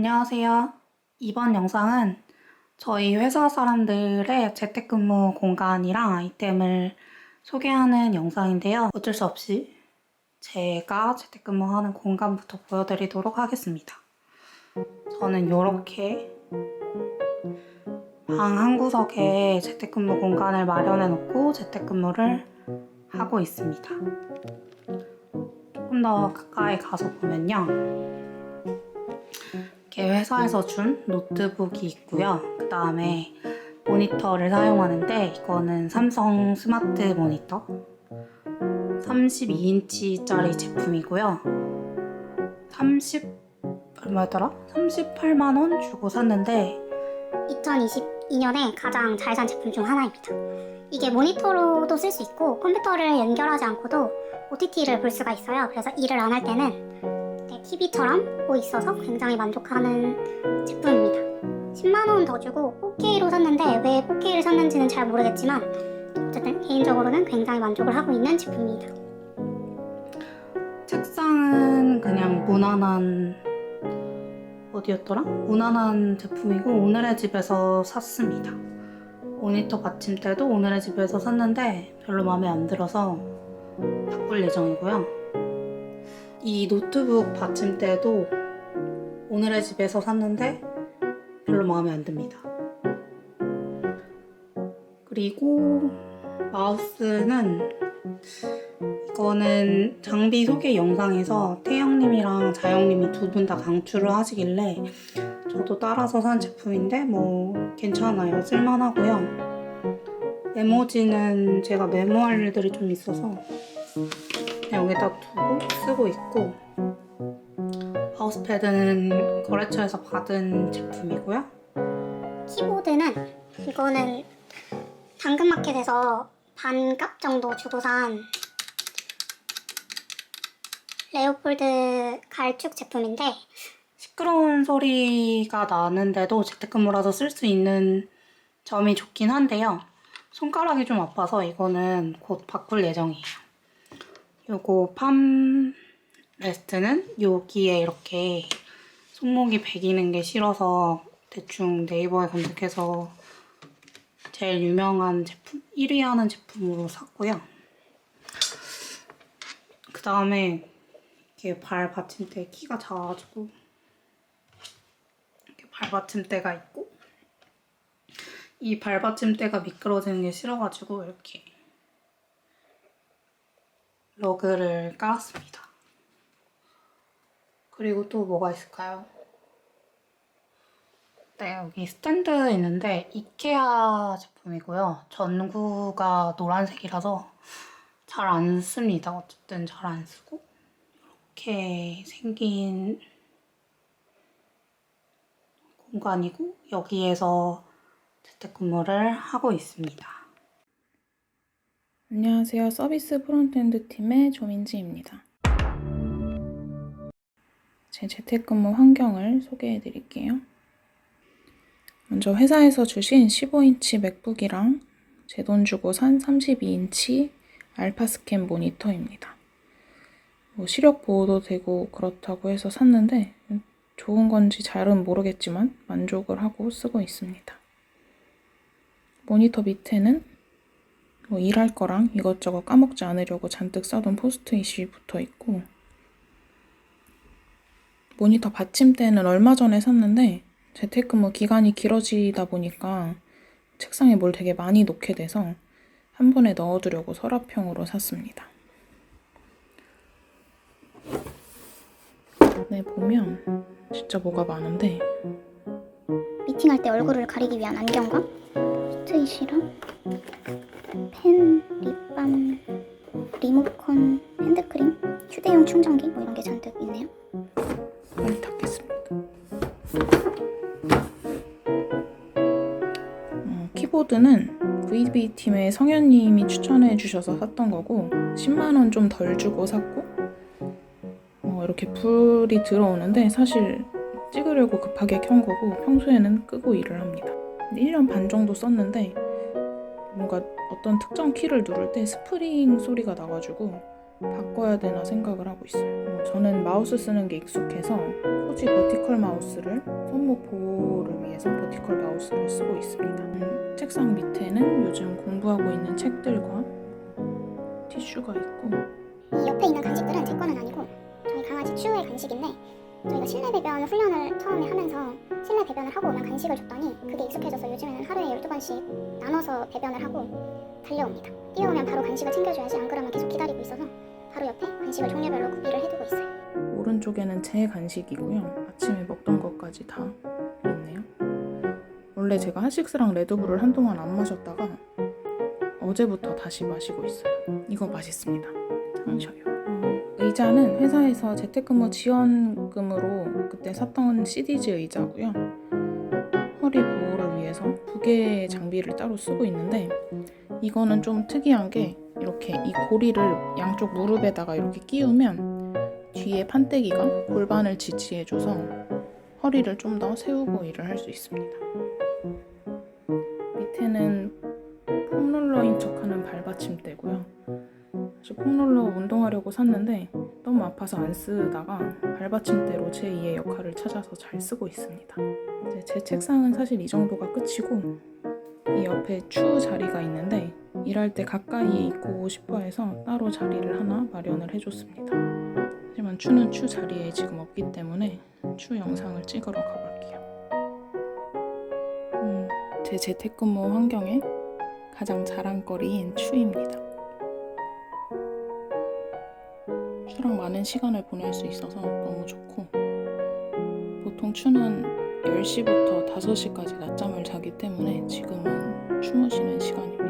안녕하세요. 이번 영상은 저희 회사 사람들의 재택근무 공간이랑 아이템을 소개하는 영상인데요. 어쩔 수 없이 제가 재택근무하는 공간부터 보여드리도록 하겠습니다. 저는 이렇게 방 한 구석에 재택근무 공간을 마련해 놓고 재택근무를 하고 있습니다. 조금 더 가까이 가서 보면요. 이렇게 회사에서 준 노트북이 있고요. 그 다음에 모니터를 사용하는데 이거는 삼성 스마트 모니터 32인치짜리 제품이고요. 30 얼마였더라? 38만 원 주고 샀는데 2022년에 가장 잘 산 제품 중 하나입니다. 이게 모니터로도 쓸 수 있고 컴퓨터를 연결하지 않고도 OTT를 볼 수가 있어요. 그래서 일을 안 할 때는 TV처럼 보고 있어서 굉장히 만족하는 제품입니다. 10만 원 더 주고 4K로 샀는데 왜 4K를 샀는지는 잘 모르겠지만 어쨌든 개인적으로는 굉장히 만족을 하고 있는 제품입니다. 책상은 그냥 무난한 어디였더라? 무난한 제품이고 오늘의 집에서 샀습니다. 모니터 받침대도 오늘의 집에서 샀는데 별로 마음에 안 들어서 바꿀 예정이고요. 이 노트북 받침대도 오늘의 집에서 샀는데 별로 마음에 안 듭니다. 그리고 마우스는 이거는 장비 소개 영상에서 태영님이랑 자영님이 두 분 다 강추를 하시길래 저도 따라서 산 제품인데 뭐 괜찮아요. 쓸만하고요. 메모지는 제가 메모할 일들이 좀 있어서 여기다 두고 쓰고 있고 마우스패드는 거래처에서 받은 제품이고요. 키보드는 이거는 당근마켓에서 반값 정도 주고 산 레오폴드 갈축 제품인데 시끄러운 소리가 나는데도 재택근무라서 쓸 수 있는 점이 좋긴 한데요. 손가락이 좀 아파서 이거는 곧 바꿀 예정이에요. 요거 팜 레스트는 여기에 이렇게 손목이 베기는 게 싫어서 대충 네이버에 검색해서 제일 유명한 제품, 1위 하는 제품으로 샀고요. 그 다음에 이렇게 발 받침대 키가 작아가지고 이렇게 발 받침대가 있고 이 발 받침대가 미끄러지는 게 싫어가지고 이렇게 러그를 깔았습니다. 그리고 또 뭐가 있을까요? 네, 여기 스탠드 있는데 이케아 제품이고요. 전구가 노란색이라서 잘 안 씁니다. 어쨌든 잘 안 쓰고 이렇게 생긴 공간이고 여기에서 재택근무를 하고 있습니다. 안녕하세요. 서비스 프론트엔드 팀의 조민지입니다. 제 재택근무 환경을 소개해 드릴게요. 먼저 회사에서 주신 15인치 맥북이랑 제 돈 주고 산 32인치 알파 스캔 모니터입니다. 뭐 시력 보호도 되고 그렇다고 해서 샀는데 좋은 건지 잘은 모르겠지만 만족을 하고 쓰고 있습니다. 모니터 밑에는 뭐 일할 거랑 이것저것 까먹지 않으려고 잔뜩 써둔 포스트잇이 붙어 있고 모니터 받침대는 얼마 전에 샀는데 재택근무 기간이 길어지다 보니까 책상에 뭘 되게 많이 놓게 돼서 한 번에 넣어두려고 서랍형으로 샀습니다. 안에 보면 진짜 뭐가 많은데 미팅할 때 얼굴을 가리기 위한 안경과 포 스트잇이랑 펜, 립밤, 리모컨, 핸드크림, 휴대용 충전기 뭐 이런 게 잔뜩 있네요. 빨리 닫겠습니다. 어, 키보드는 VB팀의 성현님이 추천해 주셔서 샀던 거고 10만 원 좀 덜 주고 샀고 어, 이렇게 불이 들어오는데 사실 찍으려고 급하게 켠 거고 평소에는 끄고 일을 합니다. 1년 반 정도 썼는데 뭔가 어떤 특정 키를 누를 때 스프링 소리가 나가지고 바꿔야 되나 생각을 하고 있어요. 어, 저는 마우스 쓰는 게 익숙해서 코지 버티컬 마우스를 손목 보호를 위해서 버티컬 마우스를 쓰고 있습니다. 음, 책상 밑에는 요즘 공부하고 있는 책들과 티슈가 있고 이 옆에 있는 간식들은 제 거는 아니고 저희 강아지 추의 간식인데 저희가 실내 배변 훈련을 처음에 하면서 실내 배변을 하고 오면 간식을 줬더니 그게 익숙해져서 요즘에는 하루에 12번씩 나눠서 배변을 하고 달려옵니다. 뛰어오면 바로 간식을 챙겨줘야지 안 그러면 계속 기다리고 있어서 바로 옆에 간식을 종류별로 구비를 해두고 있어요. 오른쪽에는 제 간식이고요. 아침에 먹던 것까지 다 있네요. 원래 제가 핫식스랑 레드불을 한동안 안 마셨다가 어제부터 다시 마시고 있어요. 이거 맛있습니다. 상셔요. 어, 의자는 회사에서 재택근무 지원금으로 그때 샀던 CDG 의자고요. 허리 보호를 위해서 두 개의 장비를 따로 쓰고 있는데 이거는 좀 특이한 게 이렇게 이 고리를 양쪽 무릎에다가 이렇게 끼우면 뒤에 판때기가 골반을 지지해줘서 허리를 좀 더 세우고 일을 할 수 있습니다. 밑에는 폼롤러인 척하는 발받침대고요. 사실 폼롤러 운동하려고 샀는데 너무 아파서 안 쓰다가 발받침대로 제 2의 역할을 찾아서 잘 쓰고 있습니다. 이제 제 책상은 사실 이 정도가 끝이고 이 옆에 추 자리가 있는데 일할 때 가까이에 있고 싶어 해서 따로 자리를 하나 마련을 해줬습니다. 하지만 추는 추 자리에 지금 없기 때문에 추 영상을 찍으러 가볼게요. 음, 제 재택근무 환경에 가장 자랑거리인 추입니다. 추랑 많은 시간을 보낼 수 있어서 너무 좋고 보통 추는 10시부터 5시까지 낮잠을 자기 때문에 지금은 주무시는 시간입니다.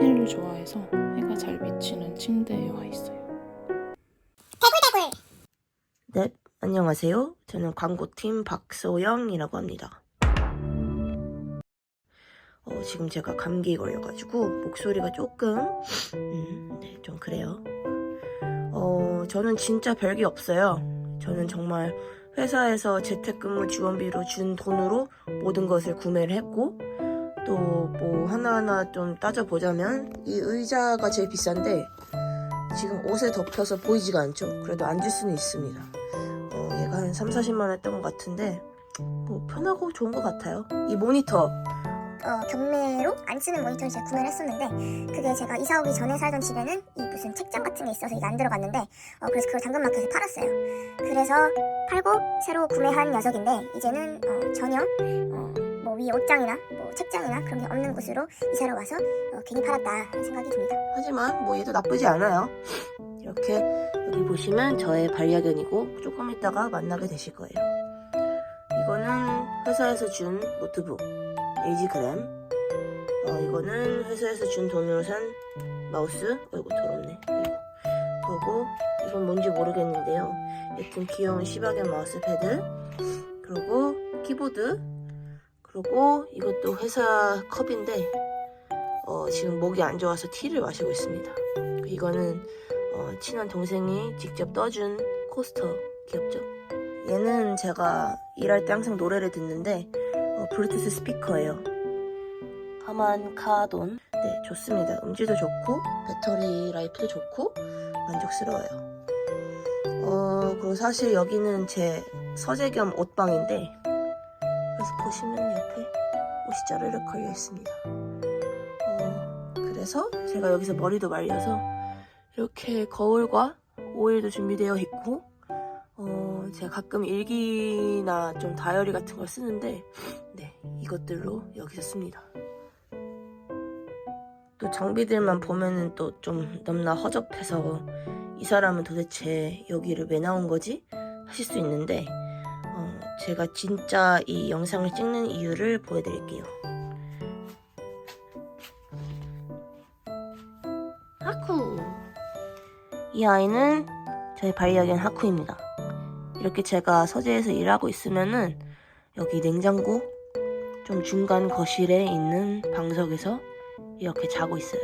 해를 좋아해서 해가 잘 비치는 침대에 와 있어요. 네, 안녕하세요. 저는 광고팀 박소영이라고 합니다. 어, 지금 제가 감기에 걸려가지고 목소리가 조금, 음, 네, 좀 그래요. 어, 저는 진짜 별게 없어요. 저는 정말 회사에서 재택근무 지원비로 준 돈으로 모든 것을 구매를 했고, 또 뭐 하나하나 좀 따져보자면, 이 의자가 제일 비싼데, 지금 옷에 덮여서 보이지가 않죠? 그래도 앉을 수는 있습니다. 어, 얘가 한 3, 40만 원 했던 것 같은데 뭐 편하고 좋은 것 같아요. 이 모니터 어, 경매로 안 쓰는 모니터를 제가 구매를 했었는데 그게 제가 이사 오기 전에 살던 집에는 이 무슨 책장 같은 게 있어서 이게 안 들어갔는데 어, 그래서 그걸 당근마켓에 팔았어요. 그래서 팔고 새로 구매한 녀석인데 이제는 어, 전혀 어, 뭐 위에 옷장이나 뭐 책장이나 그런 게 없는 곳으로 이사를 와서 어, 괜히 팔았다 하는 생각이 듭니다. 하지만 뭐 얘도 나쁘지 않아요. 이렇게 여기 보시면 저의 반려견이고 조금 있다가 만나게 되실 거예요. 이거는 회사에서 준 노트북 LG 그램. 어, 이거는 회사에서 준 돈으로 산 마우스? 어이구 더럽네. 그리고 이건 뭔지 모르겠는데요. 여튼 귀여운 시바견 마우스 패드. 그리고 키보드. 그리고 이것도 회사 컵인데 어, 지금 목이 안 좋아서 티를 마시고 있습니다. 이거는 어, 친한 동생이 직접 떠준 코스터. 귀엽죠? 얘는 제가 일할 때 항상 노래를 듣는데 어, 블루투스 스피커예요. 하만 카돈. 네, 좋습니다. 음질도 좋고 배터리 라이프도 좋고 만족스러워요. 어, 그리고 사실 여기는 제 서재 겸 옷방인데 그래서 보시면 옆에 옷이 짜르륵 걸려 있습니다. 어, 그래서 제가 여기서 머리도 말려서 이렇게 거울과 오일도 준비되어 있고 어, 제가 가끔 일기나 좀 다이어리 같은 걸 쓰는데 것들로 여기서 씁니다. 또 장비들만 보면은 또 좀 넘나 허접해서 이 사람은 도대체 여기를 왜 나온 거지 하실 수 있는데 어, 제가 진짜 이 영상을 찍는 이유를 보여드릴게요. 하쿠 이 아이는 저희 반려견 하쿠입니다. 이렇게 제가 서재에서 일하고 있으면은 여기 냉장고 좀 중간 거실에 있는 방석에서 이렇게 자고 있어요.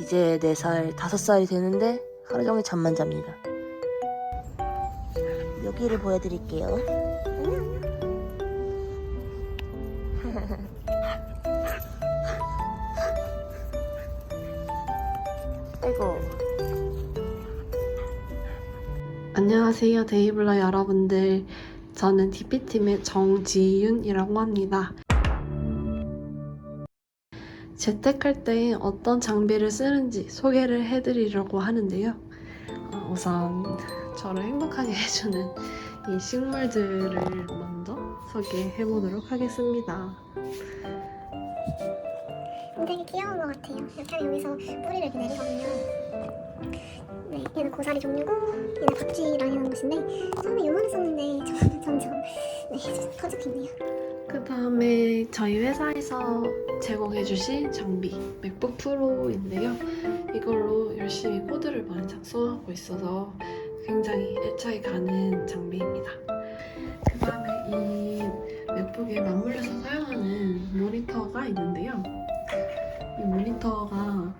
이제 4살, 5살이 되는데 하루 종일 잠만 잡니다. 여기를 보여드릴게요. 아이고. 안녕하세요, 데이블러 여러분들. 저는 DP팀의 정지윤이라고 합니다. 재택할 때 어떤 장비를 쓰는지 소개를 해드리려고 하는데요. 어, 우선 저를 행복하게 해주는 이 식물들을 먼저 소개해 보도록 하겠습니다. 되게 귀여운 것 같아요. 이렇게 여기서 뿌리를 내리거든요. 네, 얘는 고사리 종류고 얘는 박쥐라는 것인데 처음에 요만했었는데 점- 점점 네, 커지고 있네요. 그 다음에 저희 회사에서 제공해주신 장비 맥북 프로인데요. 이걸로 열심히 코드를 많이 작성하고 있어서 굉장히 애착이 가는 장비입니다. 그 다음에 이 맥북에 맞물려서 사용하는 모니터가 있는데요. 이 모니터가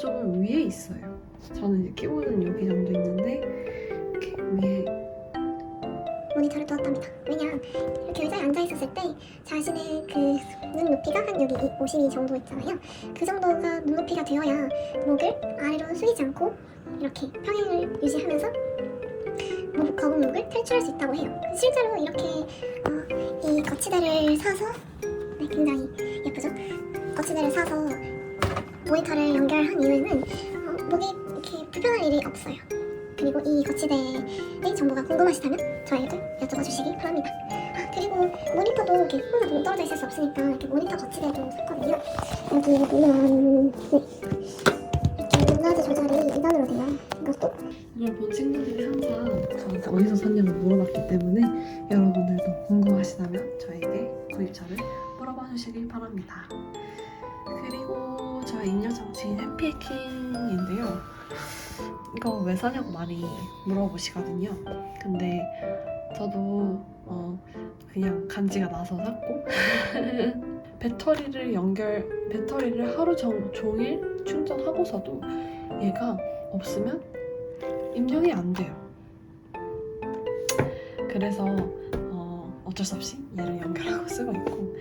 조금 위에 있어요. 저는 이제 키보드는 여기 정도 있는데 이렇게 위에 모니터를 두었답니다. 왜냐 이렇게 의자에 앉아 있었을 때 자신의 그 눈 높이가 한 여기 52 정도 있잖아요. 그 정도가 눈 높이가 되어야 목을 아래로 숙이지 않고 이렇게 평행을 유지하면서 목 거북목을 탈출할 수 있다고 해요. 실제로 이렇게 어, 이 거치대를 사서 네, 굉장히 예쁘죠? 거치대를 사서 모니터를 연결한 이유에는 어, 목이 이렇게 불편할 일이 없어요. 그리고 이 거치대의 정보가 궁금하시다면 저에게 여쭤봐 주시기 바랍니다. 아, 그리고 모니터도 이렇게 혼자 동 떨어져 있을 수 없으니까 이렇게 모니터 거치대도 샀거든요. 여기 보면 네. 이렇게 높낮이 조절이 2단으로 돼요. 이것도 이걸 본 친구들이 항상 저한테 어디서 샀냐고 물어봤기 때문에 여러분들도 궁금하시다면 저에게 구입처를 물어봐 주시길 바랍니다. 그리고 인력 장치인 해피해킹인데요. 이거 왜 사냐고 많이 물어보시거든요. 근데 저도 어, 그냥 간지가 나서 샀고 배터리를 연결 배터리를 하루 종, 종일 충전하고서도 얘가 없으면 입력이 안 돼요. 그래서 어, 어쩔 수 없이 얘를 연결하고 쓰고 있고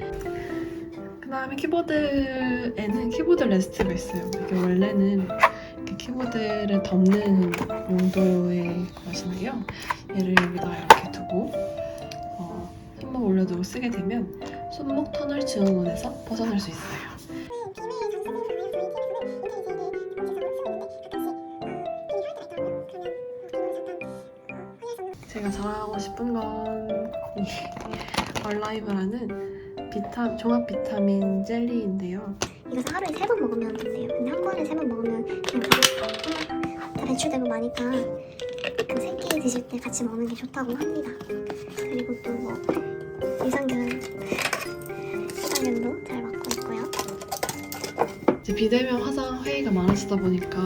그 다음에 키보드에는 키보드 레스트가 있어요. 이게 원래는 이렇게 키보드를 덮는 용도의 것인데요. 얘를 여기다 이렇게 두고 어, 손목 올려두고 쓰게 되면 손목 터널 지원원에서 벗어날 수 있어요. 제가 자랑하고 싶은 건이 얼라이브라는 비타, 종합 비타민 젤리인데요. 이것을 하루에 세 번 먹으면 된대요. 근데 한 권을 세번 먹으면 좀다 배출되고 마니까 그세끼 드실 때 같이 먹는 게 좋다고 합니다. 그리고 또 뭐 유산균 유산균도 잘 맞고 있고요. 이제 비대면 화상 회의가 많아지다 보니까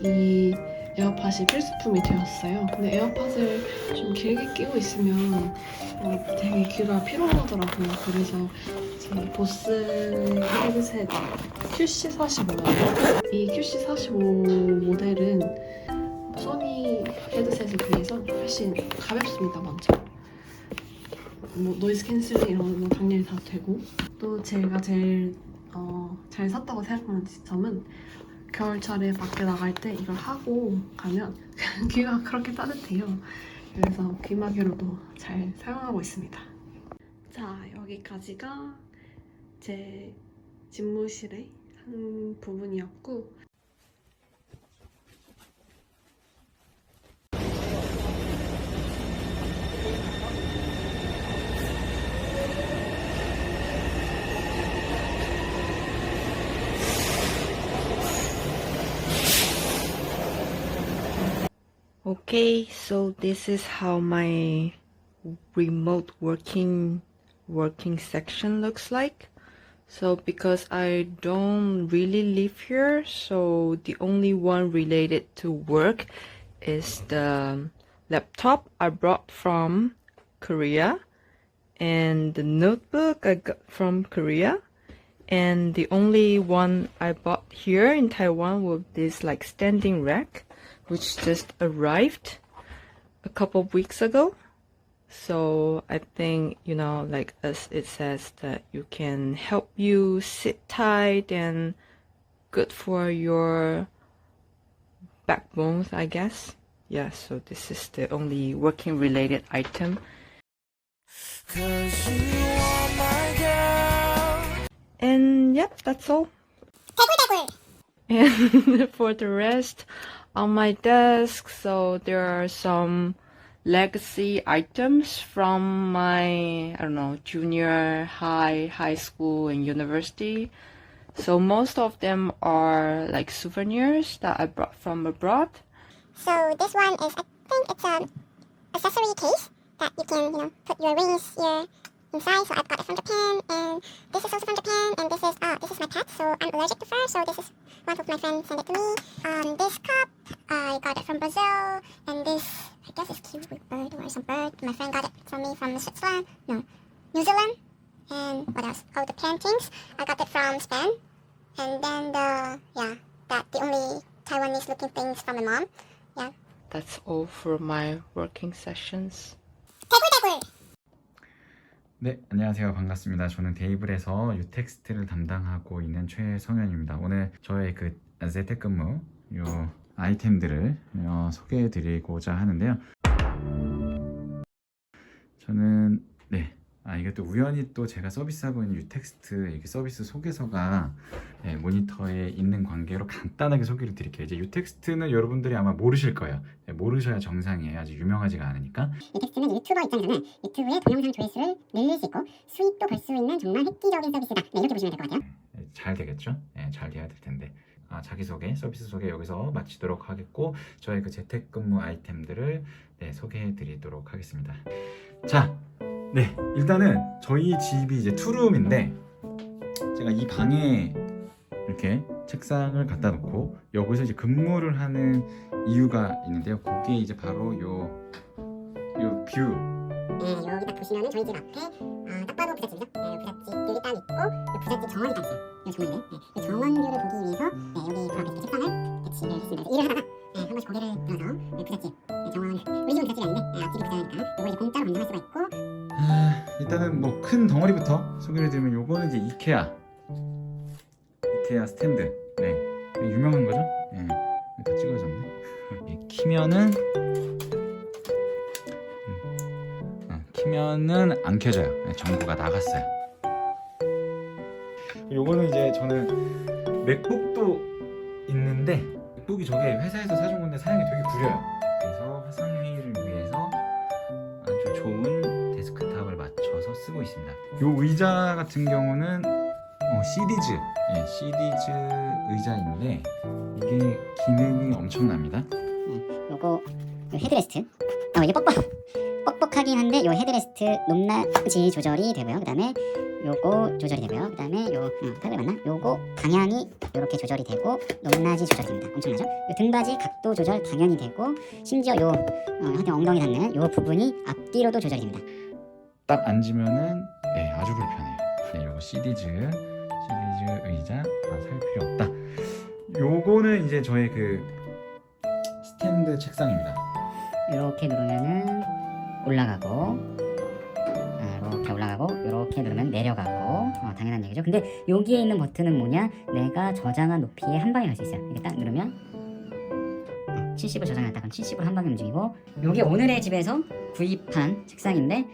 이 에어팟이 필수품이 되었어요. 근데 에어팟을 좀 길게 끼고 있으면 어, 되게 귀가 피로하더라고요. 그래서 제 보스 헤드셋 QC45 이 QC45 모델은 소니 헤드셋에 비해서 훨씬 가볍습니다. 먼저 뭐 노이즈 캔슬링 이런 거 당연히 다 되고 또 제가 제일 어, 잘 샀다고 생각하는 점은 겨울철에 밖에 나갈 때 이걸 하고 가면 귀가 그렇게 따뜻해요. 그래서 귀마개로도 잘 사용하고 있습니다. 자, 여기까지가 제 집무실의 한 부분이었고 Okay, so this is how my remote working working section looks like. So because I don't really live here, so the only one related to work is the laptop I brought from Korea and the notebook I got from Korea. And the only one I bought here in Taiwan was this like standing rack which just arrived a couple of weeks ago. So I think, you know, like as it says that you can help you sit tight and good for your backbones, I guess. Yeah, so this is the only working related item. And yep, that's all. And for the rest, on my desk, so there are some legacy items from my, I don't know, junior high, high school, and university. So most of them are like souvenirs that I brought from abroad. So this one is, I think it's a accessory case that you can, you know, put your rings here inside. So I've got it from Japan, and this is also from Japan, and this is, uh, this is my pet. So I'm allergic to fur, so this is one of my friends sent it to me. Um, this cup, I got it from Brazil, and this, I guess it's kiwi bird or some bird. My friend got it from me from Switzerland, no, New Zealand. And what else? Oh, the paintings, I got it from Spain. And then the, yeah, that the only Taiwanese looking things from my mom. Yeah. That's all for my working sessions. 네, 안녕하세요. 반갑습니다. 저는 데이블에서 유텍스트를 담당하고 있는 최성현입니다. 오늘 저의 그 재택근무 요 아이템들을 어, 소개해 드리고자 하는데요. 저는 네. 아, 이게 또 우연히 또 제가 서비스하고 있는 유텍스트 이렇게 서비스 소개서가 네, 모니터에 있는 관계로 간단하게 소개를 드릴게요. 이제 유텍스트는 여러분들이 아마 모르실 거예요. 네, 모르셔야 정상이에요. 아직 유명하지가 않으니까. 이 텍스트는 유튜버 입장에서는 유튜브의 동영상 조회수를 늘릴 수 있고 수익도 벌 수 있는 정말 획기적인 서비스다. 네, 이렇게 보시면 될 것 같아요. 네, 잘 되겠죠? 네, 잘 돼야 될 텐데. 아, 자기소개, 서비스 소개 여기서 마치도록 하겠고 저의 그 재택근무 아이템들을 네, 소개해 드리도록 하겠습니다. 자, 네, 일단은 저희 집이 이제 투룸인데 제가 이 방에 이렇게 책상을 갖다 놓고 여기서 이제 근무를 하는 이유가 있는데요. 그게 이제 바로 요, 요 뷰, 네, 여기 딱 보시면은 저희 집 앞에 아, 딱 봐도 부잣집이죠. 네, 부잣집들이 딱 있고 이 부잣집 정원이 딱 있어요. 이 정원인데 네, 이 정원뷰를 보기 위해서 네, 여기 바로 앞에 책상을 배치를 했습니다. 하다가 네, 한 번씩 고개를 들어서 네, 부잣집 네, 정원 우리 집은 부잣집이 아닌데 네, 앞집이 부자니까 이제 공짜로 관광할 수가 있고 아, 일단은 뭐 큰 덩어리부터 소개를 드리면 요거는 이제 이케아. 이케아 스탠드. 네. 유명한 거죠? 네. 다 찍어졌네. 예, 키면은 음, 어, 키면은 안 켜져요. 네, 전구가 나갔어요. 요거는 이제 저는 맥북도 있는데 맥북이 저게 회사에서 사준 건데 사양이 되게 구려요 쓰고 있습니다. 요 의자 같은 경우는 어, 시리즈, 예, 시리즈 의자인데 이게 기능이 엄청납니다. 요거 요 헤드레스트 어 이게 뻑뻑 뻑뻑하긴 한데 요 헤드레스트 높낮이 조절이 되고요 그 다음에 요거 조절이 되고요 그 다음에 요 음, 타블 맞나? 요거 방향이 이렇게 조절이 되고 높낮이 조절이 됩니다 엄청나죠? 요 등받이 각도 조절 당연히 되고 심지어 요 어, 하여튼 엉덩이 닿는 요 부분이 앞뒤로도 조절이 됩니다 딱 앉으면은 네, 아주 불편해요. 네, 요거 시리즈 시리즈 의자 아, 살 필요 없다. 요거는 이제 저의 그 스탠드 책상입니다. 이렇게 누르면은 올라가고 아, 이렇게 올라가고 이렇게 누르면 내려가고 어, 당연한 얘기죠 근데 여기에 있는 버튼은 뭐냐 내가 저장한 높이에 한 방에 갈 수 있어요 이렇게 딱 누르면 70을 저장했다 그럼 70을 한 방에 움직이고 요게 오늘의 집에서 구입한 책상인데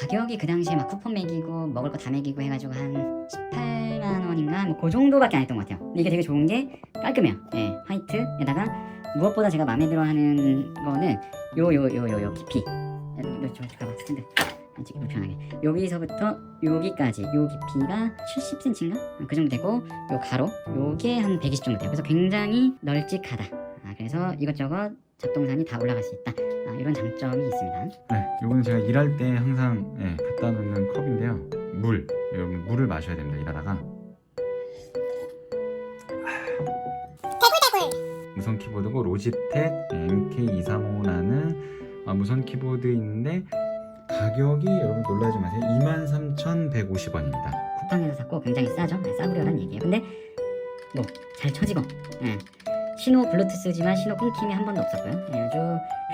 가격이 그 당시에 막 쿠폰 매기고 먹을 거 다 매기고 해가지고 한 18만 원인가? 뭐그 정도밖에 안 했던 것 같아요. 근데 이게 되게 좋은 게 깔끔해요. 예, 화이트에다가 무엇보다 제가 마음에 들어하는 거는 요 요 요 요 요 깊이. 요, 저 잠깐만 스탠드. 찍기 불편하게. 여기서부터 여기까지 요 깊이가 70cm인가? 그 정도 되고 요 가로 요게 한 120 정도 돼요. 그래서 굉장히 널찍하다. 아, 그래서 이것저것 잡동사니 다 올라갈 수 있다 아, 이런 장점이 있습니다 네, 요거는 제가 일할 때 항상 예, 갖다 놓는 컵인데요. 물, 여러분 물을 마셔야 됩니다. 일하다가. 무선 키보드고 로지텍 MK235라는 아, 무선 키보드인데 가격이 여러분 놀라지 마세요. 23,150원입니다. 쿠팡에서 샀고 굉장히 싸죠 네, 싸구려란 얘기예요 근데 뭐 잘 쳐지고 예. 신호 블루투스지만 신호 끊김이 한 번도 없었고요 예, 아주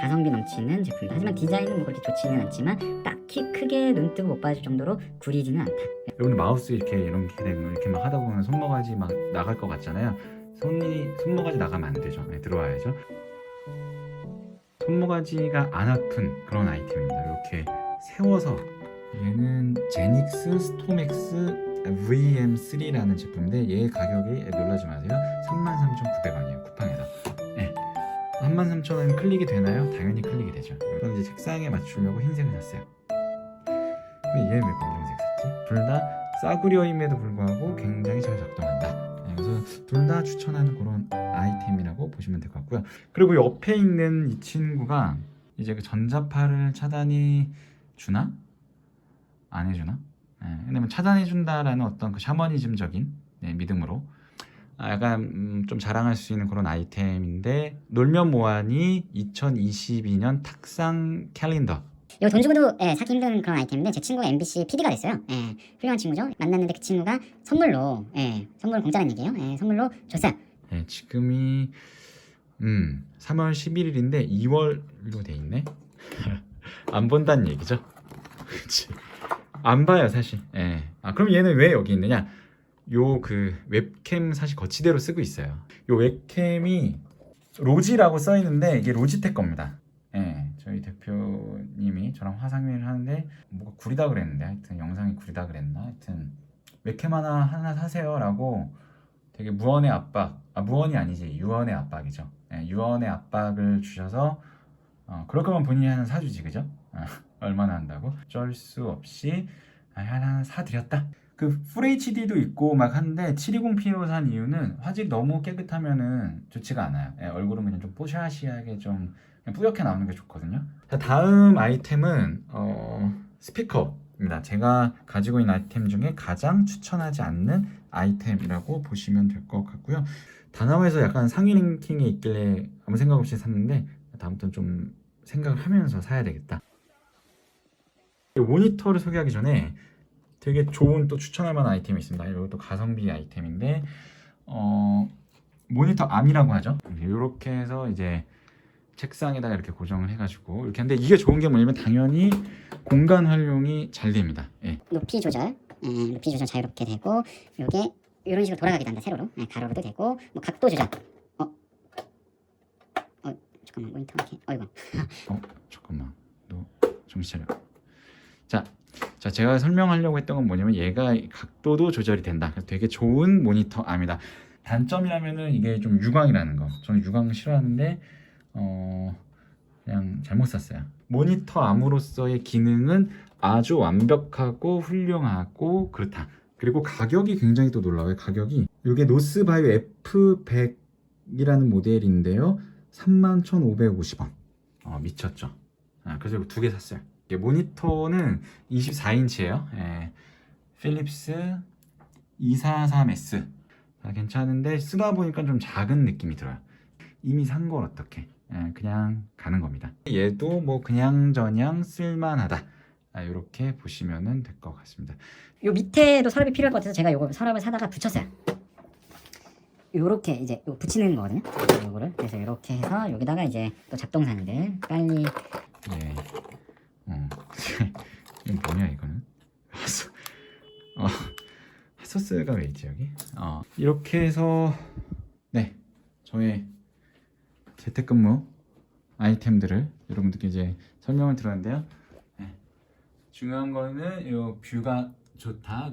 가성비 넘치는 제품이다 하지만 디자인은 뭐 그렇게 좋지는 않지만 딱히 크게 눈 뜨고 못 봐줄 정도로 구리지는 않다 여러분 마우스 이렇게 이렇게 되고 이렇게 막 하다 보면 손모가지 막 나갈 것 같잖아요. 손이 손모가지 나가면 안 되죠. 네, 들어와야죠. 손모가지가 안 아픈 그런 아이템입니다. 이렇게 세워서 얘는 제닉스 스토맥스 VM3라는 제품인데 얘 가격이 놀라지 마세요. 33,900원이에요. 쿠팡에서. 네. 33,000원 클릭이 되나요? 당연히 클릭이 되죠. 저는 이제 책상에 맞추려고 흰색을 샀어요. 근데 얘는 왜 검정색 샀지? 둘 다 싸구려임에도 불구하고 굉장히 잘 작동한다. 네, 그래서 둘 다 추천하는 그런 아이템이라고 보시면 될 것 같고요. 그리고 옆에 있는 이 친구가 이제 그 전자파를 차단해 주나? 안 해주나? 네, 왜냐면 차단해 준다라는 어떤 그 샤머니즘적인 네, 믿음으로 아, 약간 음, 좀 자랑할 수 있는 그런 아이템인데 놀면 뭐하니 2022년 탁상 캘린더 이거 돈 주고도 예, 사기 힘든 그런 아이템인데 제 친구가 MBC PD가 됐어요. 예, 훌륭한 친구죠. 만났는데 그 친구가 선물로 예, 선물 공짜라는 얘기예요. 예, 선물로 줬어요. 네, 지금이 음 3월 11일인데 2월로 돼 있네. 안 본다는 얘기죠. 그치. 안 봐요 사실. 예. 아 그럼 얘는 왜 여기 있느냐? 요 그 웹캠 사실 거치대로 쓰고 있어요. 요 웹캠이 로지라고 써 있는데 이게 로지텍 겁니다. 예. 저희 대표님이 저랑 화상회의를 하는데 뭐가 구리다 그랬는데 하여튼 영상이 구리다 그랬나? 하여튼 웹캠 하나 하나 사세요라고 되게 무언의 압박, 아 무언이 아니지 유언의 압박이죠. 예, 유언의 압박을 주셔서 어, 그럴 거면 본인이 하나 사주지, 그죠? 어, 얼마나 한다고? 어쩔 수 없이 아, 하나 사드렸다. 그 FHD도 있고 막 한데 720p로 산 이유는 화질이 너무 깨끗하면은 좋지가 않아요. 예, 얼굴은 그냥 좀 뽀샤시하게 좀 그냥 뿌옇게 나오는 게 좋거든요. 자, 다음 아이템은 어, 스피커입니다. 제가 가지고 있는 아이템 중에 가장 추천하지 않는 아이템이라고 보시면 될 것 같고요. 다나와에서 약간 상위 랭킹에 있길래 아무 생각 없이 샀는데 다음부터는 좀 생각을 하면서 사야 되겠다. 모니터를 소개하기 전에 되게 좋은 또 추천할 만한 아이템이 있습니다. 이것도 가성비 아이템인데 어, 모니터 암이라고 하죠. 이렇게 해서 이제 책상에다가 이렇게 고정을 해가지고 이렇게 하는데 이게 좋은 게 뭐냐면 당연히 공간 활용이 잘 됩니다. 예. 높이 조절, 예, 높이 조절 자유롭게 되고 요게 이런 식으로 돌아가기도 한다 세로로 예, 가로로도 되고 뭐 각도 조절. 어, 어 잠깐만 모니터 이렇게 어이구 어 잠깐만 너 정신 차려 자, 자 제가 설명하려고 했던 건 뭐냐면 얘가 각도도 조절이 된다. 그래서 되게 좋은 모니터 암이다. 단점이라면은 이게 좀 유광이라는 거. 저는 유광 싫어하는데 어 그냥 잘못 샀어요. 모니터 암으로서의 기능은 아주 완벽하고 훌륭하고 그렇다. 그리고 가격이 굉장히 또 놀라워요. 가격이. 이게 노스바이오 F100이라는 모델인데요. 31,550원. 어, 미쳤죠. 아, 그래서 이거 두 개 샀어요. 모니터는 24인치예요. 예, 필립스 243S. 아, 괜찮은데 쓰다 보니까 좀 작은 느낌이 들어요. 이미 산 걸 어떻게? 예, 그냥 가는 겁니다. 얘도 뭐 그냥 저냥 쓸만하다. 아, 이렇게 보시면 될 것 같습니다. 요 밑에도 서랍이 필요할 것 같아서 제가 요거 서랍을 사다가 붙였어요. 요렇게 이제 요 붙이는 거거든요. 요거를 그래서 요렇게 해서 여기다가 이제 또 잡동사니들 빨리 예. 어. 이건 뭐냐 이거는? 핫소. 어. 핫소스가 왜 있지 여기? 어. 이렇게 해서 네. 저의 재택근무 아이템들을 여러분들께 이제 설명을 드렸는데요. 네. 중요한 거는 이 뷰가 좋다.